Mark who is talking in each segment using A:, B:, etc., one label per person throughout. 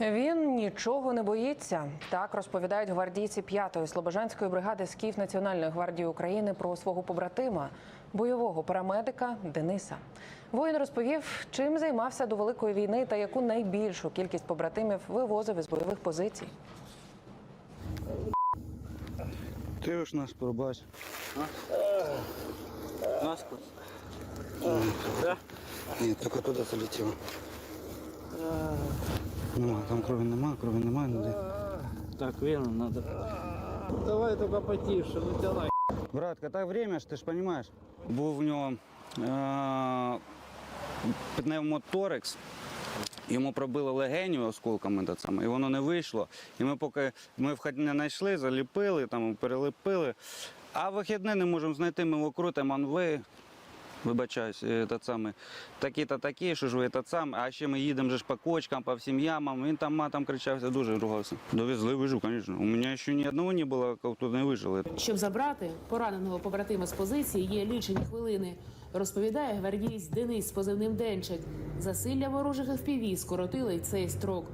A: Він нічого не боїться. Так розповідають гвардійці 5-ї Слобожанської бригади СКІФ Національної гвардії України про свого побратима, бойового парамедика Дениса. Воїн розповів, чим займався до великої війни та яку найбільшу кількість побратимів вивозив із бойових позицій.
B: Ти ж нас пробач.
C: Насквозь.
B: Ні, тільки туди залетіло. Нема, там крові нема, крові немає ніде.
C: Так, вену надо. Давай только потише, ну тянай.
B: Братка, так время ж, ти ж розумієш. Був в нього е- пневмоторекс. Йому пробило легеню осколками саме, і воно не вийшло. І ми поки ми вхід не знайшли, заліпили, там, перелепили. А вихідне не можемо знайти, ми його крутимо, а ви, вибачаюсь, е, та саме, такі-то такі, що ж ви та саме. А ще ми їдемо же ж по кочкам, по всім ямам, він там матом кричався, дуже ругався. Довезли, вижу, звісно. У мене ще ні одного не було, хто не вижили.
D: Щоб забрати пораненого побратима з позиції, є лічені хвилини. Розповідає гвардієць Денис позивним Денчик. Засилля ворожих FPV скоротили цей строк.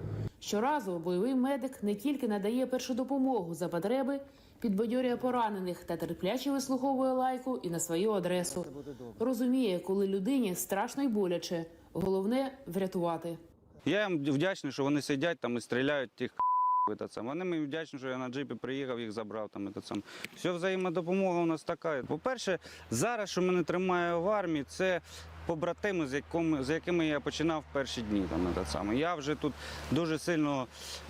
D: Щоразу бойовий медик не тільки надає першу допомогу за потреби, підбадьорює поранених та терпляче вислуховує лайку і на свою адресу. Розуміє, коли людині страшно й боляче. Головне врятувати.
B: Я їм вдячний, що вони сидять там і стріляють тих. Вони мені вдячні, що я на джипі приїхав, їх забрав там саме. Все взаємодопомога у нас така. По-перше, зараз, що мене тримає в армії, це побратими, з якими, з якими я починав перші дні. Там, саме. Я вже тут дуже сильно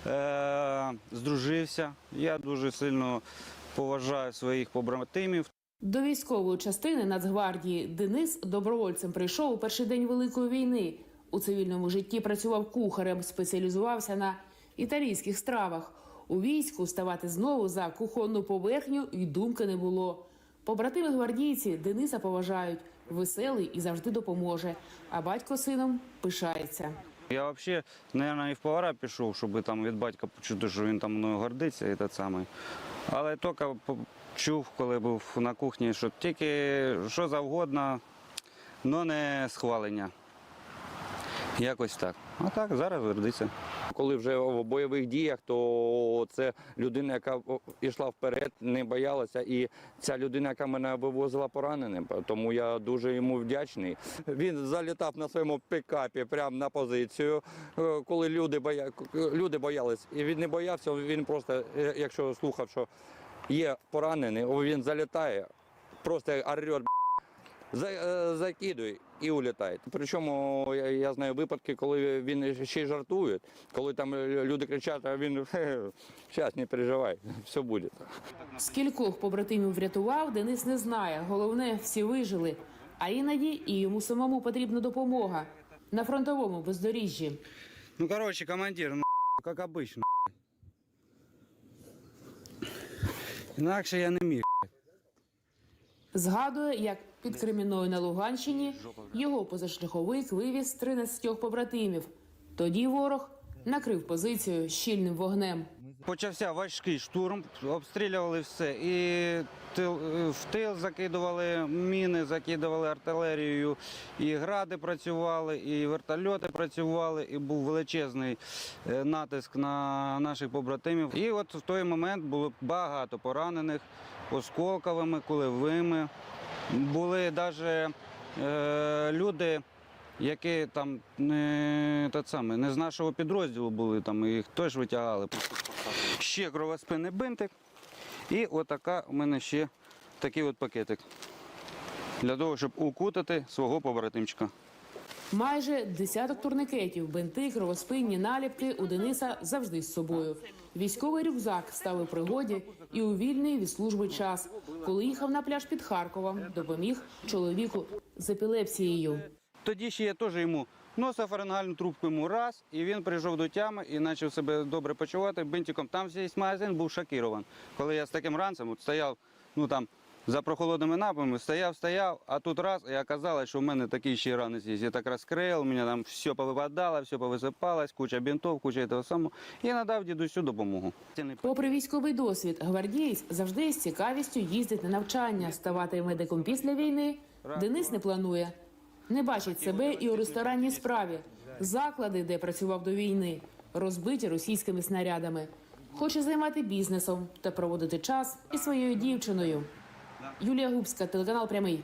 B: е- здружився, я дуже сильно поважаю своїх побратимів.
D: До військової частини Нацгвардії Денис добровольцем прийшов у перший день Великої війни. У цивільному житті працював кухарем, спеціалізувався на італійських стравах. У війську ставати знову за кухонну поверхню і думки не було. Побратими гвардійці Дениса поважають, веселий і завжди допоможе. А батько сином пишається.
B: Я взагалі, мабуть, і в повара пішов, щоб там від батька почути, що він там мною гордиться і те саме. Але тільки чув, коли був на кухні, що тільки що завгодно, але не схвалення. Якось так. А так, зараз гордиться.
E: Коли вже в бойових діях, то це людина, яка йшла вперед, не боялася. І ця людина, яка мене вивозила пораненим, тому я дуже йому вдячний. Він залітав на своєму пікапі прямо на позицію, е, коли люди боя... люди боялись. І він не боявся, він просто, е, якщо слухав, що є поранений, він залітає, просто е, закидує і улітає. Причому я, я знаю випадки, коли він ще й жартує, коли там люди кричать, а він зараз не переживай, все буде.
D: Скількох побратимів врятував, Денис не знає. Головне, всі вижили. А іноді і йому самому потрібна допомога на фронтовому бездоріжжі.
B: Ну, коротше, командир, ну, як обично. Інакше я не міг.
D: Згадує, як під Креміною на Луганщині його позашляховик вивіз 13 побратимів. Тоді ворог накрив позицію щільним вогнем.
B: Почався важкий штурм, обстрілювали все. І тил, е, в тил закидували міни, закидували артилерією, і гради працювали, і вертольоти працювали, і був величезний е, натиск на наших побратимів. І от в той момент було багато поранених осколковими, кулевими. Були навіть е, люди. Які там не, та саме, не з нашого підрозділу були, там, їх теж витягали. Ще кровоспинний бинтик. І отака у мене ще такий от пакетик. Для того, щоб укутати свого побратимчика.
D: Майже десяток турникетів, бинти, кровоспинні наліпки у Дениса завжди з собою. Військовий рюкзак став у пригоді і у вільний від служби час, коли їхав на пляж під Харковом, допоміг чоловіку з епілепсією.
B: Тоді ще я теж йому нософарингальну трубку йому раз, і він прийшов до тями і почав себе добре почувати бинтиком. Там весь магазин був шокірований. Коли я з таким ранцем от стояв, ну там. За прохолодними напами стояв, стояв, а тут раз, і оказалось, що в мене такий ще ранець є. Я так розкрив, у мене там все повипадало, все повисипалось, куча бінтов, куча того самого. І надав дідусю допомогу.
D: Попри військовий досвід, гвардієць завжди з цікавістю їздить на навчання. Ставати медиком після війни Денис не планує. Не бачить себе і у ресторанній справі, заклади, де працював до війни. розбиті російськими снарядами. Хоче займати бізнесом та проводити час із своєю дівчиною. Юлія Губська, телеканал Прямий.